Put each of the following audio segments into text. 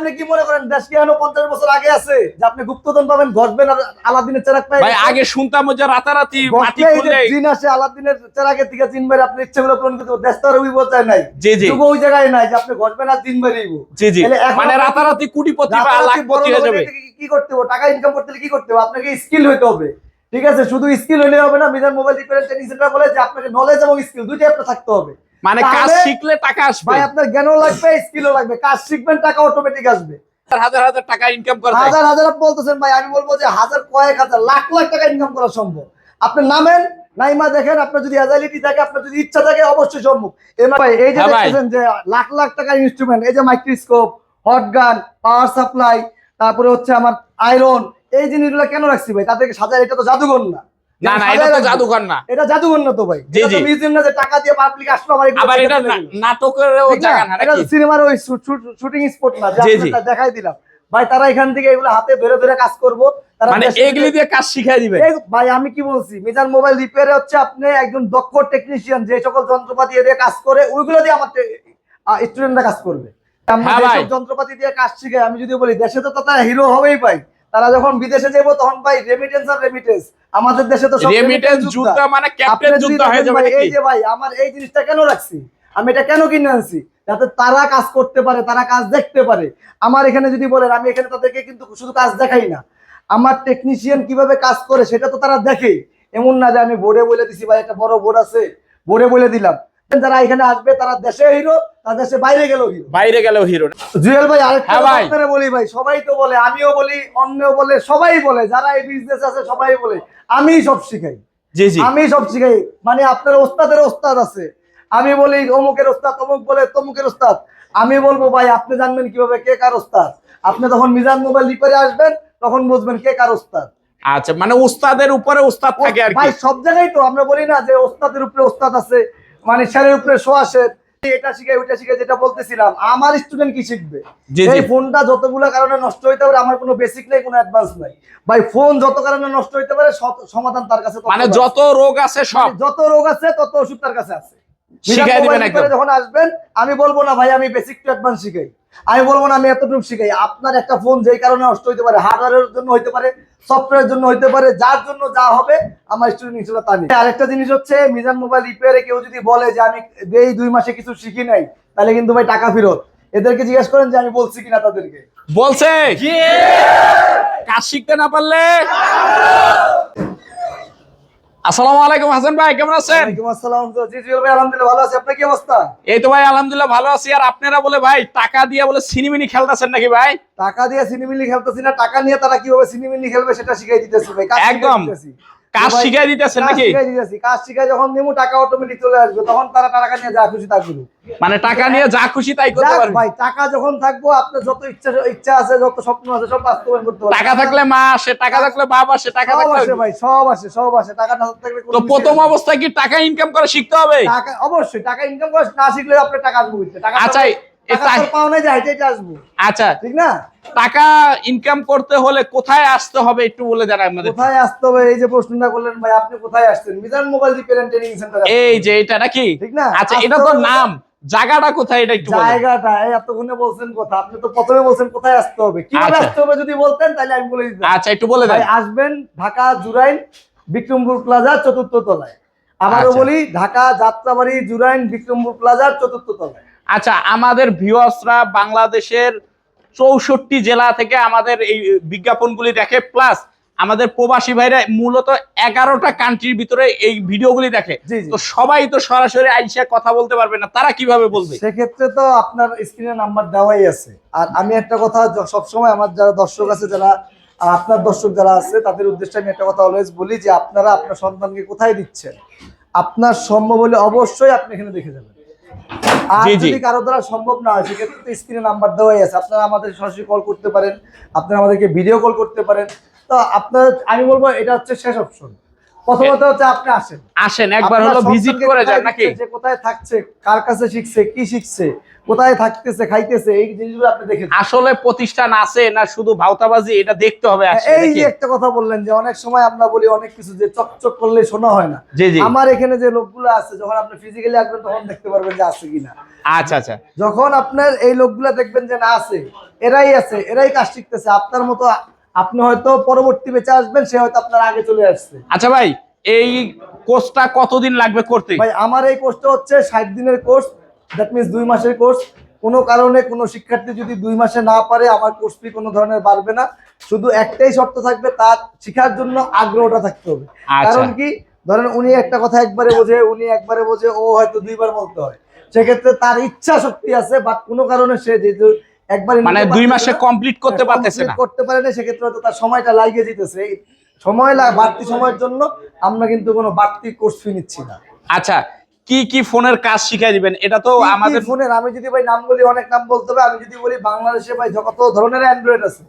আপনি কি মনে করেন দেশ কি এখনও পঞ্চাশ বছর আগে আছে? যে আপনি গুপ্তধন পাবেন ঘষবেন আর আলাদিনের চেরাক পাই ভাই আগে শুনতাম যে রাতারাতি মাটি জিন আসে আলাদিনের চেরাকের দিকে জিন বাইরে আপনি ইচ্ছে করে পূরণ করতে দেশ তো আর ওই বোঝায় নাই। জি জি। ওই জায়গায় নাই যে আপনি ঘষবেন আর জিন বাইরেইব জি জি। মানে রাতারাতি কোটিপতি বা রাতারাতি লাখপতি হয়ে যাবে। কি করতে হবে? টাকা ইনকাম করতে হলে কি করতে হবে? আপনাকে স্কিল হইতে হবে। ঠিক আছে? শুধু স্কিল হলে হবে না মিজান মোবাইল রিপেয়ার সেন্টার বলে যে আপনাকে নলেজ এবং স্কিল দুইটাই আপনার থাকতে হবে। মানে কাজ শিখলে টাকা আসবে। ভাই আপনার জ্ঞানও লাগবে স্কিলও লাগবে। কাজ শিখবেন টাকা অটোমেটিক আসবে। হাজার হাজার টাকা ইনকাম করে। হাজার হাজার আপনি বলতেছেন ভাই আমি বলব যে হাজার কয়েক হাজার লাখ লাখ টাকা ইনকাম করা সম্ভব। আপনি নামেন নাইমা দেখেন আপনার যদি অ্যাজাইলিটি থাকে আপনার যদি ইচ্ছা থাকে অবশ্যই সম্ভব। এই যে হ্যাঁ দেখতেছেন যে লাখ লাখ টাকার ইনস্ট্রুমেন্ট এই যে microscope hot gun power supply তারপরে হচ্ছে আমার আয়রন এই জিনিসগুলো কেন রাখছি ভাই? তাদেরকে সাজায় এটা তো জাদুঘর না। না না এটা তো জাদুঘর না। এটা জাদুঘর না তো ভাই। জি, জি। মিউজিয়াম না যে টাকা দিয়ে পাবলিক আসলো আমার আবার এটা চলে না- গেলো। নাটকেরও জায়গা না এটা সিনেমার ওই শুটিং স্পট না যে জি, আপনার জি। তা দেখাই দিলাম। ভাই তারা এখান থেকে এগুলো হাতে ধরে ধরে কাজ করব। মানে এগুলি দিয়ে কাজ শিখাই দিবে। ভাই আমি কি বলছি? মিজান মোবাইল রিপেয়ারে হচ্ছে আপনি একজন দক্ষ টেকনিশিয়ান যে সকল যন্ত্রপাতি দিয়ে কাজ করে ওইগুলো দিয়ে আমার স্টুডেন্টরা কাজ করবে। হ্যাঁ যন্ত্রপাতি দিয়ে কাজ শিখে আমি যদি বলি দেশে তো তারা হিরো হবেই পাই তারা যখন বিদেশে যাব তখন ভাই রেমিটেন্স আর রেমিটেন্স আমাদের দেশে তো রেমিটেন্স যুদ্ধ। মানে ক্যাপ্টেন যুদ্ধ হয়ে যাবে এই যে ভাই আমার এই জিনিসটা কেন রাখছি? আমি এটা কেন কিনে আনছি? যাতে তারা কাজ করতে পারে তারা কাজ দেখতে পারে। আমার এখানে যদি বলেন আমি এখানে তাদেরকে কিন্তু শুধু কাজ দেখাই না। আমার টেকনিশিয়ান কীভাবে কাজ করে সেটা তো তারা দেখে। এমন না যে আমি বোর্ডে বলে দিছি ভাই একটা বড় বোর্ড আছে। বোর্ডে বলে দিলাম। যারা এখানে আসবে তারা দেশে হিরো তার দেশে বাইরে গেল হিরো। বাইরে হিরো। জুয়েল ভাই আরেকটা হ্যাঁ। আপনারা বলি ভাই সবাই তো বলে আমিও বলি অন্যও বলে সবাই বলে যারা এই বিজনেস আছে সবাই বলে আমি সব শিখাই। জি জি। আমি সব শিখাই। মানে আপনার ওস্তাদের ওস্তাদ আছে। আমি বলি অমুকের ওস্তাদ অমুক বলে তমুকের ওস্তাদ। আমি বলব ভাই আপনি জানবেন কীভাবে কে কার ওস্তাদ। আপনি তখন মিজান মোবাইল রিপেয়ারে আসবেন তখন বুঝবেন কে কার ওস্তাদ। আচ্ছা মানে উস্তাদের উপরে ওস্তাদ থাকে আর ভাই সব জায়গায় তো আমরা বলি না যে ওস্তাদের উপরে ওস্তাদ আছে। মানে স্যারের উপরে শোয়াশের এটা শিখে ওইটা শিখে যেটা বলতেছিলাম আমার স্টুডেন্ট কি শিখবে। এই ফোনটা যতগুলো কারণে নষ্ট হইতে পারে আমার কোনো বেসিক নেই কোনো অ্যাডভান্স নাই। ভাই ফোন যত কারণে নষ্ট হইতে পারে সমাধান তার কাছে মানে যত রোগ আছে সব। মানে যত রোগ আছে তত ওষুধ তার কাছে আছে। শিখাই দিবেন একদম। যখন আসবেন আমি বলব না ভাই আমি বেসিক টু অ্যাডভান্স শিখাই। আমি বলব না আমি এতটুকু শিখাই। আপনার একটা ফোন যেই কারণে নষ্ট হইতে পারে হার্ডওয়্যারের জন্য হইতে পারে সফটওয়্যারের জন্য হইতে পারে যার জন্য যা হবে আমার স্টুডেন্ট হিসেবে তা নেই। আরেকটা জিনিস হচ্ছে মিজান মোবাইল রিপেয়ারে কেউ যদি বলে যে আমি এই দুই মাসে কিছু শিখি নাই তাহলে কিন্তু ভাই টাকা ফেরত। এদেরকে জিজ্ঞেস করেন যে আমি বলছি কিনা তাদেরকে? বলছে? কাজ শিখতে না পারলে? আসসালামু আলাইকুম হাসান ভাই কেমন আছেন? আসসালাম জি ভাই আলহামদুলিল্লাহ ভালো আছি। আপনার কি অবস্থা? এই তো ভাই আলহামদুলিল্লাহ ভালো আছি। আর আপনারা বলে ভাই টাকা দিয়ে বলে সিনেমিনি খেলতেছেন নাকি ভাই? টাকা দিয়ে সিনেমিলি খেলতেছি না টাকা নিয়ে তারা কীভাবে সিনেমিলি খেলবে সেটা শিখাই দিতেছি ভাই। একদম। কাজ শিখাই দিতেছেন নাকি? শিখাই দিতেছি কাজ শিখাই যখন নিমু টাকা অটোমেটিক চলে আসবে তখন তারা টাকা নিয়ে যা খুশি তা করুক। মানে টাকা নিয়ে যা খুশি তাই করতে যাক পারবেন ভাই টাকা যখন থাকব আপনার যত ইচ্ছা ইচ্ছা আছে যত স্বপ্ন আছে সব বাস্তবায়ন করতে পারবেন। টাকা থাকলে মা আসে টাকা থাকলে বাপ আসে টাকা থাকলে ভাই সব আসে সব আসে টাকা না থাকলে তো প্রথম অবস্থায় কি টাকা ইনকাম করে শিখতে হবে? টাকা অবশ্যই টাকা ইনকাম করে না শিখলে আপনার টাকা আসবে টাকা আচ্ছা, এ টাকা তাই- তো পাওয়া নাই যে হাইটে হাইটে আসব। আচ্ছা। ঠিক না? টাকা ইনকাম করতে হলে কোথায় আসতে হবে একটু বলে দেন আপনাদের। কোথায় আসতে হবে? এই যে প্রশ্নটা করলেন ভাই আপনি কোথায় আসছেন? Mizan mobile repair and training center এই যে এটা নাকি? ঠিক না? আচ্ছা এটা তো নাম। জায়গাটা কোথায় এটা একটু জায়গাটা এতক্ষণে বলছেন কথা আপনি তো প্রথমে বলছেন কোথায় আসতে হবে। কীভাবে আচ্ছা। আসতে হবে যদি বলতেন তাহলে আমি বলে দিতাম। আচ্ছা একটু বলে দেন। ভাই আসবেন ঢাকা জুরাইন বিক্রমপুর প্লাজা চতুর্থ তলায়। আবারও আচ্ছা। বলি ঢাকা যাত্রাবাড়ি জুরাইন বিক্রমপুর প্লাজার চতুর্থ তলায়। আচ্ছা আমাদের ভিউয়ার্সরা বাংলাদেশের চৌষট্টি জেলা থেকে আমাদের এই বিজ্ঞাপনগুলি দেখে প্লাস আমাদের প্রবাসী ভাইরা মূলত এগারোটা কান্ট্রির ভিতরে এই ভিডিওগুলি দেখে। তো সবাই তো সরাসরি আইসা কথা বলতে পারবে না তারা কীভাবে বলবে? সেক্ষেত্রে তো আপনার স্ক্রিনে নাম্বার দেওয়াই আছে। আর আমি একটা কথা সবসময় আমার যারা দর্শক আছে যারা আপনার দর্শক যারা আছে তাদের উদ্দেশ্যে আমি একটা কথা অলওয়েজ বলি যে আপনারা আপনার সন্তানকে কোথায় দিচ্ছেন? আপনার সম্ভব হলে অবশ্যই আপনি এখানে দেখে যাবেন। যদি দ্বারা সম্ভব না হয় সেক্ষেত্রে তো স্ক্রিনে নাম্বার দেওয়াই আছে। আপনারা আমাদের কল করতে পারেন, আপনারা আমাদেরকে ভিডিও কল করতে পারেন। তো আপনার, আমি বলব এটা হচ্ছে শেষ অপশন প্রথমত হচ্ছে আপনি আসেন। আসেন একবার হলো ভিজিট করে যান নাকি? যে কোথায় থাকছে কার কাছে শিখছে কি শিখছে কোথায় থাকতেছে খাইতেছে এই জিনিসগুলো আপনি দেখে আসলে প্রতিষ্ঠান আছে না শুধু ভাওতাবাজি এটা দেখতে হবে হ্যাঁ, এই যে একটা কথা বললেন যে অনেক সময় আমরা বলি অনেক কিছু যে চকচক করলে শোনা হয় না। আমার এখানে যে লোকগুলো আছে যখন আপনি ফিজিক্যালি আসবেন তখন দেখতে পারবেন যে আছে কিনা। আচ্ছা আচ্ছা। যখন আপনার এই লোকগুলা দেখবেন যে না আছে এরাই আছে এরাই কাজ শিখতেছে আপনার মতো আপনি হয়তো পরবর্তী বেঁচে আসবেন সে হয়তো আপনার আগে চলে আসছে। আচ্ছা ভাই এই কোর্সটা কতদিন লাগবে করতে? ভাই আমার এই কোর্সটা হচ্ছে ষাট দিনের কোর্স দ্যাট মিনস দুই মাসের কোর্স। কোনো কারণে কোনো শিক্ষার্থী যদি দুই মাসে না পারে আমার কোর্স ফি কোনো ধরনের বাড়বে না। শুধু একটাই শর্ত থাকবে তার শেখার জন্য আগ্রহটা থাকতে হবে। আচ্ছা। কারণ কি? ধরেন উনি একটা কথা একবারে বোঝে উনি একবারে বোঝে ও হয়তো দুইবার বলতে হয়। সেক্ষেত্রে তার ইচ্ছা শক্তি আছে বাট কোনো কারণে সে যেহেতু একবার মানে দুই মাসে কমপ্লিট করতে পারতেছে না। করতে পারে না সেক্ষেত্রে হয়তো তার সময়টা লাগিয়ে যেতেছে সময় লাগে বাড়তি সময়ের জন্য আমরা কিন্তু কোনো বাড়তি কোর্স ফি নিচ্ছি না। আচ্ছা কি কি ফোনের কাজ শিখাই দিবেন? এটা তো আমাদের ফোনের? আমি যদি ভাই নাম বলি অনেক নাম বলতে হবে। আমি যদি বলি বাংলাদেশে ভাই যত ধরনের অ্যান্ড্রয়েড আছে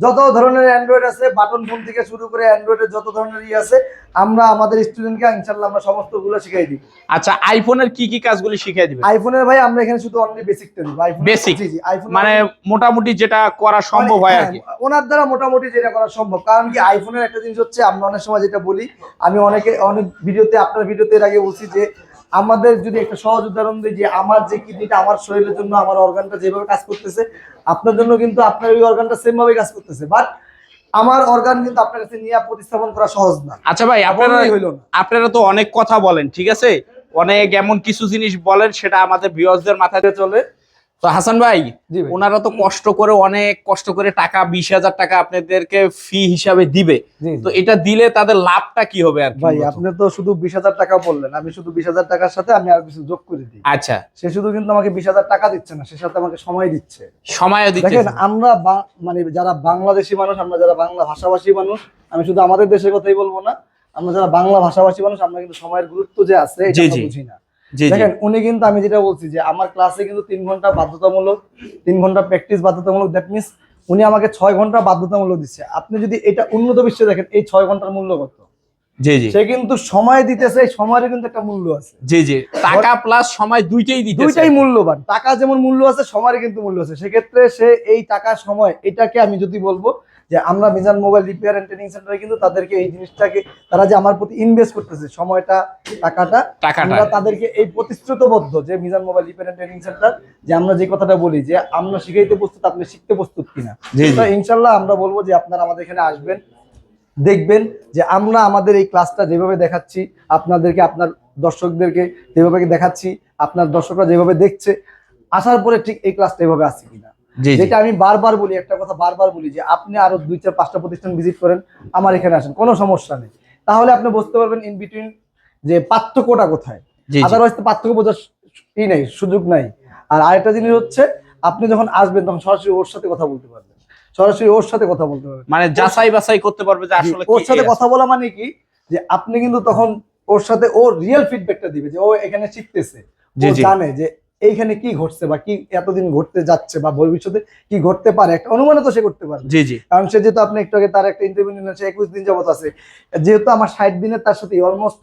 যত ধরনের অ্যান্ড্রয়েড আছে বাটন ফোন থেকে শুরু করে অ্যান্ড্রয়েডের যত ধরনের ই আছে আমরা আমাদের স্টুডেন্টকে ইনশাল্লাহ আমরা সমস্তগুলো শিখাই দিই আচ্ছা আইফোনের কি কি কাজগুলি শিখাই দিবেন আইফোনের ভাই আমরা এখানে শুধু অনলি বেসিকটা দিব। IPhone Basic? জি জি আইফোন মানে মোটামুটি যেটা করা সম্ভব হয় আর কি। হ্যাঁ, ওনার দ্বারা মোটামুটি যেটা করা সম্ভব। কারণ কি আইফোনের একটা জিনিস হচ্ছে আমরা অনেক সময় যেটা বলি আমি অনেকে অনেক ভিডিওতে আপনার ভিডিওতে এর আগে বলছি যে আমাদের যদি একটা সহজ উদাহরণ দিই যে আমার যে কিডনিটা আমার শরীরের জন্য আমার অর্গানটা যেভাবে কাজ করতেছে আপনার জন্য কিন্তু আপনার ওই অর্গানটা সেমভাবে কাজ করতেছে। বাট আমার অর্গান কিন্তু আপনার কাছে নিয়ে প্রতিস্থাপন করা সহজ না। আচ্ছা ভাই আপনারা হইল না। আপনারা তো অনেক কথা বলেন ঠিক আছে? অনেক এমন কিছু জিনিস বলেন সেটা আমাদের ভিউয়ার্সদের মাথায় চলে। তো হাসান ভাই ওনারা তো কষ্ট করে অনেক কষ্ট করে টাকা বিশ হাজার টাকা আপনাদেরকে ফি হিসাবে দিবে। তো এটা দিলে তাদের লাভটা কি হবে আর ভাই আপনি তো শুধু বিশ হাজার টাকা বললেন আমি শুধু বিশ হাজার টাকার সাথে আমি আর কিছু যোগ করে দিই। আচ্ছা। সে শুধু কিন্তু আমাকে বিশ হাজার টাকা দিচ্ছে না সে সাথে আমাকে সময় দিচ্ছে। সময় দিচ্ছে। দেখেন আমরা মানে যারা বাংলাদেশি মানুষ আমরা যারা বাংলা ভাষাভাষী মানুষ আমি শুধু আমাদের দেশের কথাই বলব না আমরা যারা বাংলা ভাষাভাষী মানুষ আমরা কিন্তু সময়ের গুরুত্ব যে আছে এটা। বুঝি না। দেখেন উনি কিন্তু আমি যেটা বলছি যে আমার ক্লাসে কিন্তু তিন ঘণ্টা বাধ্যতামূলক তিন ঘণ্টা প্র্যাকটিস বাধ্যতামূলক দ্যাট মিনস উনি আমাকে ছয় ঘণ্টা বাধ্যতামূলক দিচ্ছে। আপনি যদি এটা উন্নত বিশ্বে দেখেন এই ছয় ঘণ্টার মূল্য কত? জি জি। সে কিন্তু সময় দিতেছে এই সময়ের কিন্তু একটা মূল্য আছে। জি জি। টাকা প্লাস সময় দুইটাই দিতে দুইটাই মূল্যবান। টাকা যেমন মূল্য আছে সময়ের কিন্তু মূল্য আছে। সেক্ষেত্রে সে এই টাকা সময় এটাকে আমি যদি বলব যে আমরা Mizan mobile repair and training সেন্টারে কিন্তু তাদেরকে এই জিনিসটাকে তারা যে আমার প্রতি ইনভেস্ট করতেছে সময়টা টাকাটা টাকাটা। আমরা তাদেরকে এই প্রতিশ্রুতবদ্ধ যে Mizan mobile repair and training center যে আমরা যে কথাটা বলি যে আমরা শিখাইতে প্রস্তুত আপনি শিখতে প্রস্তুত কিনা। ইনশাল্লাহ আমরা বলব যে আপনারা আমাদের এখানে আসবেন দেখবেন যে আমরা আমাদের এই ক্লাসটা যেভাবে দেখাচ্ছি আপনাদেরকে আপনার দর্শকদেরকে যেভাবে দেখাচ্ছি আপনার দর্শকরা যেভাবে দেখছে আসার পরে ঠিক এই ক্লাসটা এভাবে আসছে কিনা। যেটা আমি বারবার বলি একটা কথা বারবার বলি যে আপনি আরও দুই চার পাঁচটা প্রতিষ্ঠান ভিজিট করেন আমার এখানে আসেন কোনো সমস্যা নেই। তাহলে আপনি বুঝতে পারবেন ইন বিটুইন যে পার্থক্যটা কোথায়। আদারওয়াইজ তো পার্থক্য বোঝার ই নেই সুযোগ নাই। আর আরেকটা জিনিস হচ্ছে আপনি যখন আসবেন তখন সরাসরি ওর সাথে কথা বলতে পারবেন। সরাসরি ওর সাথে কথা বলতে পারবেন। মানে যাচাই বাছাই করতে পারবে যে আসলে ওর সাথে কথা বলা মানে কি? যে আপনি কিন্তু তখন ওর সাথে ওর রিয়েল ফিডব্যাকটা দিবে যে ও এখানে শিখতেছে। ও জানে যে এইখানে কি ঘটছে বা কি এতদিন ঘটতে যাচ্ছে বা ভবিষ্যতে কি ঘটতে পারে? একটা অনুমানও তো সে করতে পারবে। জি জি। কারণ সে যেহেতু আপনি একটু আগে তার একটা ইন্টারভিউ নিলেন সে একুশ দিন যাবত আছে। যেহেতু আমার ষাট দিনের তার সাথে অলমোস্ট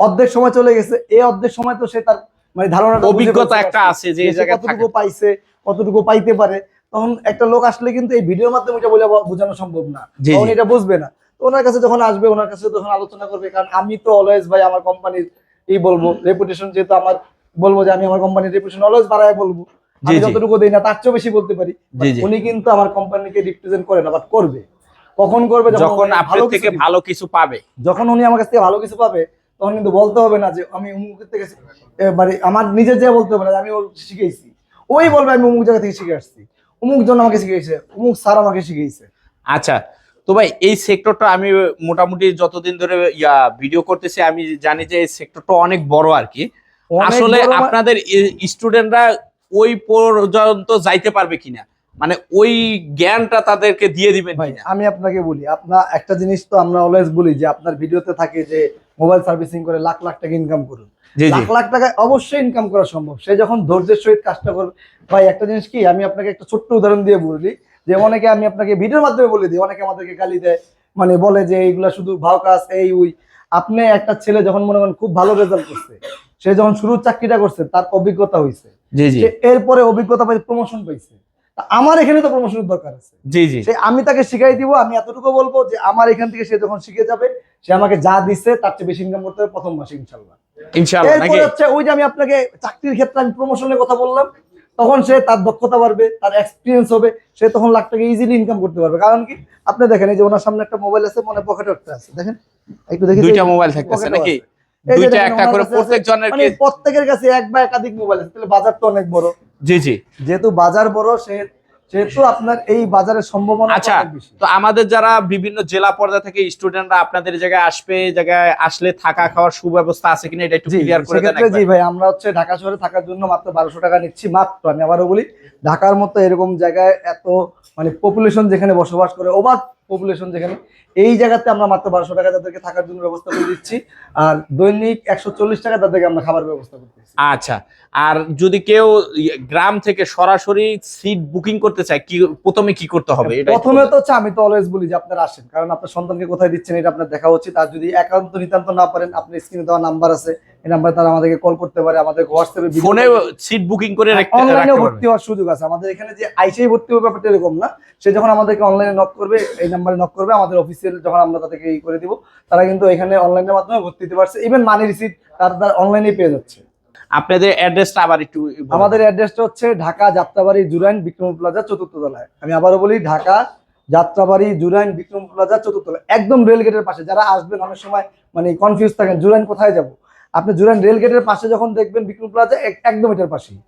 অর্ধেক সময় চলে গেছে এই অর্ধেক সময় তো সে তার মানে ধারণা অভিজ্ঞতা একটা আছে যে কতটুকু পাইছে কতটুকু পাইতে পারে। তখন একটা লোক আসলে কিন্তু এই ভিডিওর মাধ্যমে এটা বলে বোঝানো সম্ভব না। তখন এটা বুঝবে না। তো ওনার কাছে যখন আসবে ওনার কাছে তখন আলোচনা করবে কারণ আমি তো অলওয়েজ ভাই আমার কোম্পানির এই বলব রেপুটেশন যেহেতু আমার বলব যে আমি আমার কোম্পানির রেপুটেশন অলওয়েজ বাড়ায় বলব। আমি যতটুকু দেই না তার চেয়েও বেশি বলতে পারি। উনি কিন্তু আমার কোম্পানিকে রিপ্রেজেন্ট করে না বাট করবে। কখন করবে যখন আপনার থেকে ভালো কিছু পাবে। যখন উনি আমার কাছ থেকে ভালো কিছু পাবে তখন কিন্তু বলতে হবে না যে আমি অমুকের থেকে মানে আমার নিজের যে বলতে হবে না যে আমি ওর শিখেছি। ওই বলবে আমি অমুক জায়গা থেকে শিখে আসছি। অমুক জন আমাকে শিখিয়েছে অমুক স্যার আমাকে শিখিয়েছে আচ্ছা তো ভাই এই সেক্টরটা আমি মোটামুটি যতদিন ধরে ইয়া ভিডিও করতেছি আমি জানি যে এই সেক্টরটা অনেক বড় আর কি। আসলে আপনাদের স্টুডেন্টরা ওই পর্যন্ত যাইতে পারবে কিনা? মানে ওই জ্ঞানটা তাদেরকে দিয়ে দিবেন ভাই আমি আপনাকে বলি আপনার একটা জিনিস তো আমরা অলওয়েজ বলি যে আপনার ভিডিওতে থাকে যে মোবাইল সার্ভিসিং করে লাখ লাখ টাকা ইনকাম করুন। জি জি। লাখ লাখ টাকা অবশ্যই ইনকাম করা সম্ভব। সে যখন ধৈর্যের সহিত কাজটা করবে ভাই একটা জিনিস কি আমি আপনাকে একটা ছোট্ট উদাহরণ দিয়ে বলি যে অনেকে আমি আপনাকে ভিডিওর মাধ্যমে বলে দিই অনেকে আমাদেরকে গালি দেয় মানে বলে যে এইগুলা শুধু ভাও কাজ এই উই আপনি একটা ছেলে যখন মনে করেন খুব ভালো রেজাল্ট করছে সে যখন শুরুর চাকরিটা করছে তার অভিজ্ঞতা হয়েছে এরপরে অভিজ্ঞতা পাইছে প্রমোশন পাইছে। আমার এখানে তো প্রমোশনের দরকার আছে। জি জি। সে আমি তাকে শিখাই দিব আমি এতটুকু বলব যে আমার এখান থেকে সে যখন শিখে যাবে সে আমাকে যা দিচ্ছে তার চেয়ে বেশি ইনকাম করতে হবে প্রথম মাসে ইনশাল্লাহ হচ্ছে ওই যে আমি আপনাকে চাকরির ক্ষেত্রে আমি প্রমোশনের কথা বললাম তখন সে তার দক্ষতা বাড়বে তার এক্সপিরিয়েন্স হবে সে তখন লাখ টাকা ইজিলি ইনকাম করতে পারবে। কারণ কি? আপনি দেখেন এই যে ওনার সামনে একটা মোবাইল আছে মনে পকেটে একটা আছে দেখেন? একটু দেখে দুইটা মোবাইল থাকতেছে নাকি? দুইটা একটা করে প্রত্যেক জনের মানে প্রত্যেকের কাছে এক বা একাধিক মোবাইল আছে তাহলে বাজার তো অনেক বড়। জি জি। যেহেতু বাজার বড় সে সেহেতু আপনার এই বাজারের সম্ভাবনা আচ্ছা তো আমাদের যারা বিভিন্ন জেলা পর্যায়ে থেকে স্টুডেন্টরা আপনাদের জায়গায় আসবে জায়গায় আসলে থাকা খাওয়ার সুব্যবস্থা আছে কিনা এটা একটু ক্লিয়ার করে দেন জি ভাই আমরা হচ্ছে ঢাকা শহরে থাকার জন্য মাত্র বারোশো টাকা নিচ্ছি মাত্র। আমি আবারও বলি ঢাকার মতো এরকম জায়গায় এত মানে পপুলেশন যেখানে বসবাস করে ওভার পপুলেশন যেখানে এই জায়গাতে আমরা মাত্র বারোশো টাকা তাদেরকে থাকার জন্য ব্যবস্থা করে দিচ্ছি। আর দৈনিক একশো চল্লিশ টাকা তাদেরকে আমরা খাবার ব্যবস্থা করতেছি আচ্ছা আর যদি কেউ গ্রাম থেকে সরাসরি সিট বুকিং করতে চায় কি প্রথমে কি করতে হবে? প্রথমে তো হচ্ছে আমি তো অলওয়েজ বলি যে আপনারা আসেন কারণ আপনার সন্তানকে কোথায় দিচ্ছেন এটা আপনার দেখা উচিত। আর যদি একান্ত নিতান্ত না পারেন আপনি স্ক্রিনে দেওয়া নাম্বার আছে এই নাম্বারে তারা আমাদেরকে কল করতে পারে আমাদের হোয়াটসঅ্যাপে ফোনে সিট বুকিং করে রাখতে অনলাইনে ভর্তি হওয়ার সুযোগ আছে। আমাদের এখানে যে আইসেই ভর্তি হবে ব্যাপারটা এরকম না। সে যখন আমাদেরকে অনলাইনে নক করবে এই নাম্বারে নক করবে আমাদের অফিসিয়াল যখন আমরা তাদেরকে ই করে দিব তারা কিন্তু এখানে অনলাইনের মাধ্যমে ভর্তি দিতে পারছে। ইভেন মানি রিসিট তার তার অনলাইনে পেয়ে যাচ্ছে। আপনাদের অ্যাড্রেসটা আবার একটু আমাদের অ্যাড্রেসটা হচ্ছে ঢাকা যাত্রাবাড়ি জুরাইন বিক্রম প্লাজা চতুর্থ তলায়। আমি আবারও বলি ঢাকা যাত্রাবাড়ি জুরাইন বিক্রম প্লাজা চতুর্থ তলায়। একদম রেল গেটের পাশে। যারা আসবেন অনেক সময় মানে কনফিউজ থাকেন জুরাইন কোথায় যাব? আপনি জুরান রেল গেটের পাশে যখন দেখবেন বিক্রম প্লাজা এক- একদম এটার পাশেই।